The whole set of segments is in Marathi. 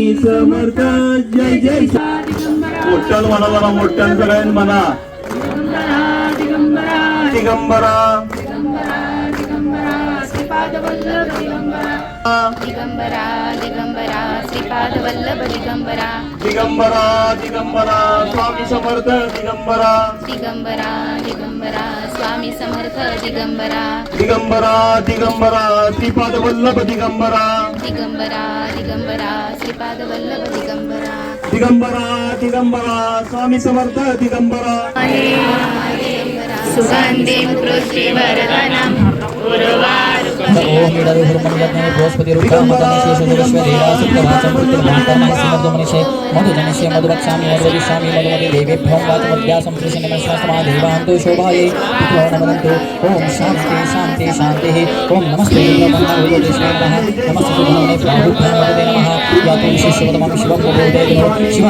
स्वामी समर्थ. जय जय मोठ्यान म्हणा जरा मोठ्यान सगळ्यांनी म्हणा. दिगंबरा. दिगंबरा दिगंबरा. श्रीपाद वल्लभ दिगंबरा. दिगंबरा दिगंबरा. स्वामी समर्थ दिगंबरा. दिगंबरा दिगंबरा. स्वामी समर्थ दिगंबरा. दिगंबरा दिगंबरा. श्रीपाद वल्लभ दिगंबरा. दिगंबरा दिगंबरा श्रीपाद वल्लभ दिगंबरा। दिगंबरा दिगंबरा स्वामी समर्थ दिगंबरा। सुगंधिं पुष्टिवर्धनम् ओम इडरु हुरुमण्यग्ने बृहस्पति रुद्रमदने शेषो विश्वदेवा सुप्रभाचं पुत्रभाकर्णः सिमर्दो मनीषे मधुमति देवेभ्यो वाचमध्यासं कृष्णनिमशास्त्रमा देवान्तो शोभायै ओम शान्ति शान्ति शान्तिः। ओम नमस्ते रुद्रमन्नभूतेश्वरे नमः। नमस्ते सुब्रह्मण्ये प्राहुभ्यां नमः। ಶಿವಾತ್ಮ ವಿಶೇಷವಾದ ಮಾತು ಶಿವಪ್ಪ ಶಿವ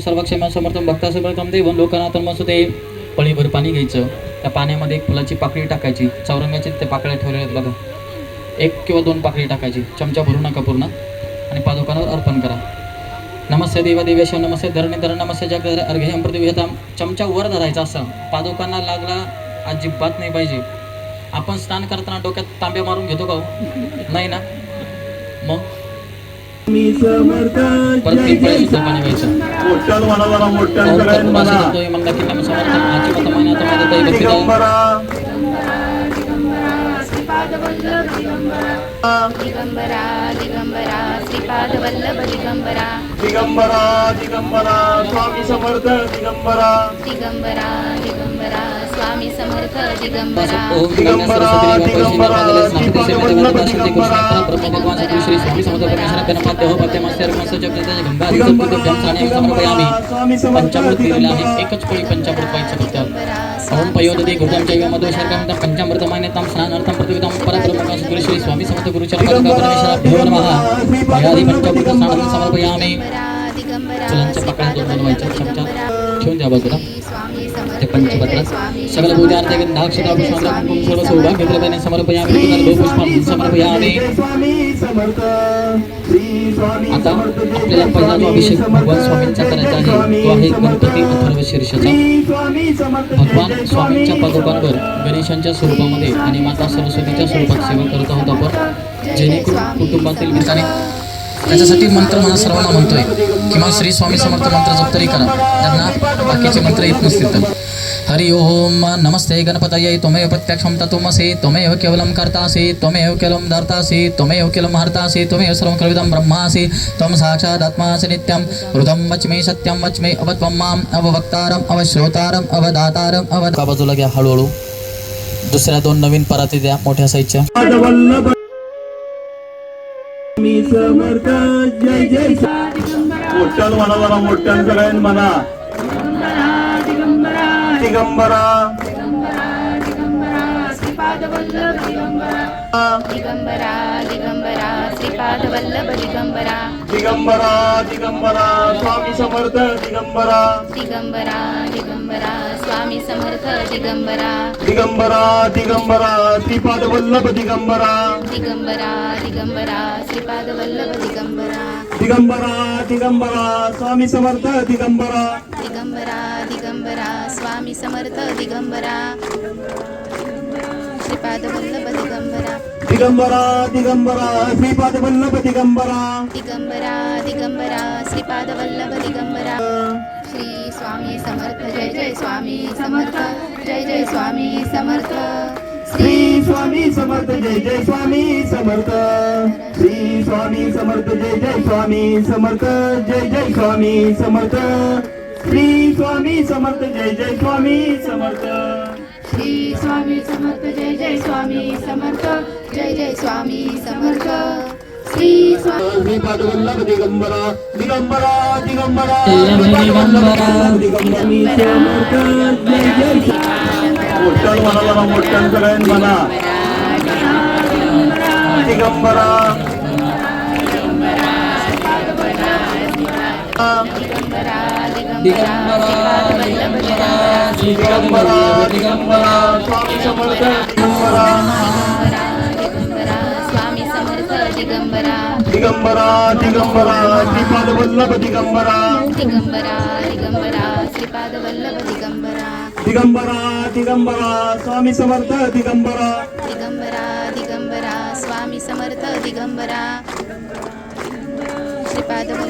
सर्वक्षेम समर्थम त्या पाण्यामध्ये एक फुलाची पाकळी टाकायची. चौरंगाची ते पाकळ्या ठेवलेल्या आहेत बघा. एक किंवा दोन पाकळी टाकायची. चमचा भरू नका पूर्ण. आणि पादुकांवर अर्पण करा. नमस्ते देवा देवेश नमस्ते. धरणी धरण नमस्ते. जग अर्घ्यम प्रतिविहताम चमचा वर धरायचा असं. पादुकांना लागला अजिबात नाही पाहिजे. आपण स्नान करताना डोक्यात तांब्या मारून घेतो का हो? नाही ना? मग? परत पिंपळे पाणी घ्यायचं भक्तिदा दिगंबरा. दिगंबरा दिगंबरा श्रीपाद वल्लभ दिगंबरा. दिगंबरा दिगंबरा स्वामी समर्थ दिगंबरा. दिगंबरा दिगंबरा स्वामी समर्थ दिगंबरा. दिगंबरा, दिगंबरा, दिगंबरा. दिगंबरा, दिगंबरा. श्री स्वामी समर्थ हो दिगंबरा स्वामी समर्थ पंचामृत दिलेलं आहे दिगंबरा. एकच पळी पंचामृत पाहिजे दिगंबरा ओम पयोदधी घृतं चैव मधुशर्कं पंचामृत स्नानार्थं प्रतिविधां परब्रह्म गुरु श्री स्वामी समर्थ गुरुचरण परमेश्वराभ्यो नमः मयादि पंचामृत स्नानं समर्पयामी दिगंबरा फुलांच्या दोन चमचा ठेवून द्या बाजूला ते पंचपत्र सगळं सकल गंधाक्षता पुष्पांतर कुंकुम सर्व समर्पयामि। समर्पयामि। आता आपल्याला पहिला जो अभिषेक भगवान स्वामींचा करायचा आहे तो आहे गणपती अथर्व शीर्षाचा भगवान स्वामींच्या स्वामी पादुकांवर गणेशांच्या स्वरूपामध्ये आणि माता सरस्वतीच्या स्वरूपात सेवा करत आहोत आपण. जेणेकरून कुटुंबातील मित्राने त्याच्यासाठी मंत्र म्हणा सर्वांना म्हणतोय. किंवा श्री स्वामी समर्थ मंत्र जप तरी करा. त्यांना बाकीचे मंत्र येत नसतील तर. हरि ओम नमस्ते गणपतये त्वमेव प्रत्यक्षं तत्त्वमसि त्वमेव केवलं कर्तासि त्वमेव केवलं धर्तासि त्वमेव केवलं हर्तासि त्वमेव सर्वं कल्विदं ब्रह्मासि त्वं साक्षादात्मासि नित्यं हृदं वच्मे सत्यं वच्मे अवत्वं माम् अववक्तारम् अवश्रोतारम् अवदातारम् अवद बाजूला घ्या हळूहळू. दुसऱ्या दोन नवीन पराती द्या मोठ्या साईजच्या. स्वामी समर्थ जय जय मोठ्यान म्हणा जरा मोठ्यान सगळ्यांनी म्हणा. दिगंबरा दिगंबरा. दिगंबरा श्रीपाद वल्लभ दिगंबरा. दिगंबरा दिगंबरा स्वामी समर्थ दिगंबरा. दिगंबरा दिगंबरा स्वामी समर्थ दिगंबरा. दिगंबरा दिगंबरा श्रीपाद वल्लभ दिगंबरा. दिगंबरा दिगंबरा श्रीपाद वल्लभ दिगंबरा. दिगंबरा दिगंबरा स्वामी समर्थ दिगंबरा. दिगंबरा दिगंबरा स्वामी समर्थ दिगंबरा. श्रीपाद वल्लभ दिगंबरा दिगंबरा श्रीपाद वल्लभ दिगंबरा. दिगंबरा दिगंबरा श्रीपाद वल्लभ दिगंबरा. श्री स्वामी समर्थ जय जय स्वामी समर्थ जय जय स्वामी समर्थ. श्री स्वामी समर्थ जय जय स्वामी समर्थ. श्री स्वामी समर्थ जय जय स्वामी समर्थ जय जय स्वामी समर्थ. श्री स्वामी समर्थ जय जय स्वामी समर्थ. श्री स्वामी समर्थ जय जय स्वामी समर्थ जय जय स्वामी समर्थ श्री स्वामी दिगंबरा दिगंबरा दिगंबरा दिगंबरा. दिगंबरा दिगंबरा दिगंबरा स्वामी समर्थ दिगंबरा स्वामी समर्थ दिगंबरा. दिगंबरा दिगंबरा श्रीपाद वल्लभ दिगंबरा. दिगंबरा दिगंबरा श्रीपाद वल्लभ दिगंबरा दिगंबरा दिगंबरा स्वामी समर्थ दिगंबरा दिगंबरा दिगंबरा स्वामी समर्थ दिगंबरा श्रीपाद वल्लभ